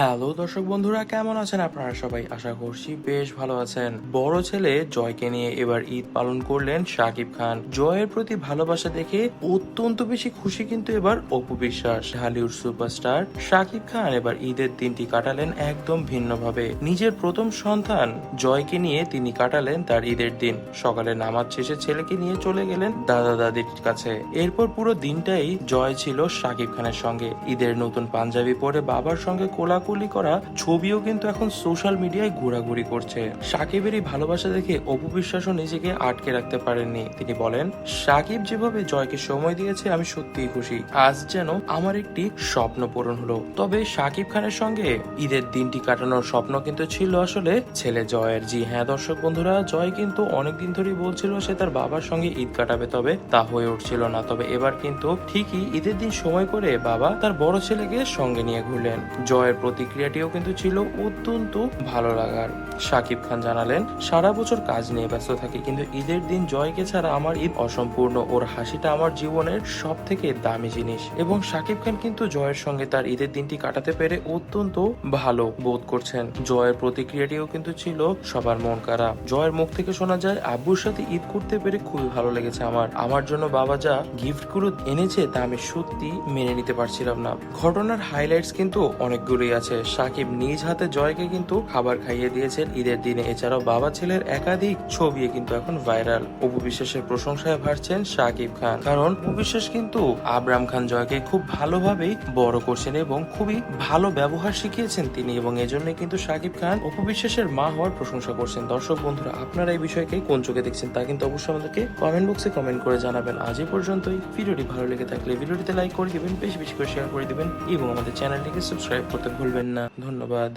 Hello দর্শক বন্ধুরা, কেমন আছেন আপনারা সবাই? আশা করছি বেশ ভালো আছেন। বড় ছেলে জয়কে নিয়ে এবার ঈদ পালন করলেন শাকিব খান। জয়ের প্রতি ভালোবাসা দেখে অত্যন্ত বেশি খুশি কিন্তু এবার অপু বিশ্বাস, ঢালিউড সুপারস্টার শাকিব খান এবার ঈদের দিনটি কাটালেন একদম ভিন্নভাবে। নিজের প্রথম সন্তান জয়কে নিয়ে তিনি কাটালেন তার ঈদের দিন। সকালে নামাজ শেষে ছেলেকে নিয়ে চলে গেলেন দাদা দাদির কাছে। এরপর পুরো দিনটাই জয় ছিল শাকিব খানের সঙ্গে। ঈদের নতুন পাঞ্জাবি পরে বাবার সঙ্গে কোলাকুলি করা ছবিও কিন্তু এখন সোশ্যাল মিডিয়ায় ঘোরাঘুরি করছে। সাকিবের এই ভালোবাসা দেখে অপু বিশ্বাসও নিজেকে আটকে রাখতে পারেননি। তিনি বলেন, সাকিব যেভাবে জয়কে সময় দিয়েছে, আমি সত্যিই খুশি। আজ যেন আমার একটি স্বপ্ন পূরণ হলো। তবে সাকিব খানের সঙ্গে ঈদের দিনটি কাটানোর স্বপ্ন কিন্তু ছিল আসলে ছেলে জয়ের। জি হ্যাঁ দর্শক বন্ধুরা, জয় কিন্তু অনেকদিন ধরেই বলছিল সে তার বাবার সঙ্গে ঈদ কাটাবে, তবে তা হয়ে উঠছিল না। তবে এবার কিন্তু ঠিকই ঈদের দিন সময় করে বাবা তার বড় ছেলেকে সঙ্গে নিয়ে ঘুরলেন। জয়ের প্রতিক্রিয়াটিও কিন্তু ছিল অত্যন্ত ভালো লাগার। সাকিব খান জানালেন, সারা বছর কাজ নিয়ে ব্যস্ত থাকি, কিন্তু ঈদের দিন জয়কে ছাড়া আমার ঈদ অসম্পূর্ণ। ওর হাসিটা আমার জীবনের সব থেকে দামি জিনিস। এবং সাকিব খান কিন্তু জয়ের সঙ্গে তার ঈদের দিনটি কাটাতে পেরে অত্যন্ত ভালো বোধ করছেন। জয়ের প্রতিক্রিয়াটিও কিন্তু ছিল সবার মন কারা জয়ের মুখ থেকে শোনা যায়, আব্বুর সাথে ঈদ করতে পেরে খুবই ভালো লেগেছে আমার। আমার জন্য বাবা যা গিফটগুলো এনেছে তা আমি সত্যি মেনে নিতে পারছিলাম না। ঘটনার হাইলাইটস কিন্তু অনেকগুলোই আছে। সাকিব নিজ হাতে জয়কে কিন্তু খাবার খাইয়ে দিয়েছেন। ঈদের দিনে এছাড়াও বাবা ছেলের একাধিক ছবি কিন্তু এখন ভাইরাল। অপু বিশ্বাসের প্রশংসায় ভাসছেন সাকিব খান। কারণ অপু বিশ্বাস কিন্তু আবরাম খান জয়কে খুব ভালোভাবেই বড় করছেন এবং খুবই ভালো ব্যবহার শিখিয়েছেন তিনি এবং এজন্য কিন্তু সাকিব খান অপু বিশ্বাসের মা হওয়ার প্রশংসা করছেন। দর্শক বন্ধুরা, আপনারা এই বিষয়কে কোন চোখে দেখছেন তা কিন্তু অবশ্যই আমাদেরকে কমেন্ট বক্সে কমেন্ট করে জানাবেন। আজ এই পর্যন্তই। ভিডিওটি ভালো লেগে থাকলে ভিডিওটিতে লাইক করে দিবেন, বেশি বেশি করে শেয়ার করে দিবেন এবং আমাদের চ্যানেলটিকে সাবস্ক্রাইব করতে ভুলবেন না। ধন্যবাদ।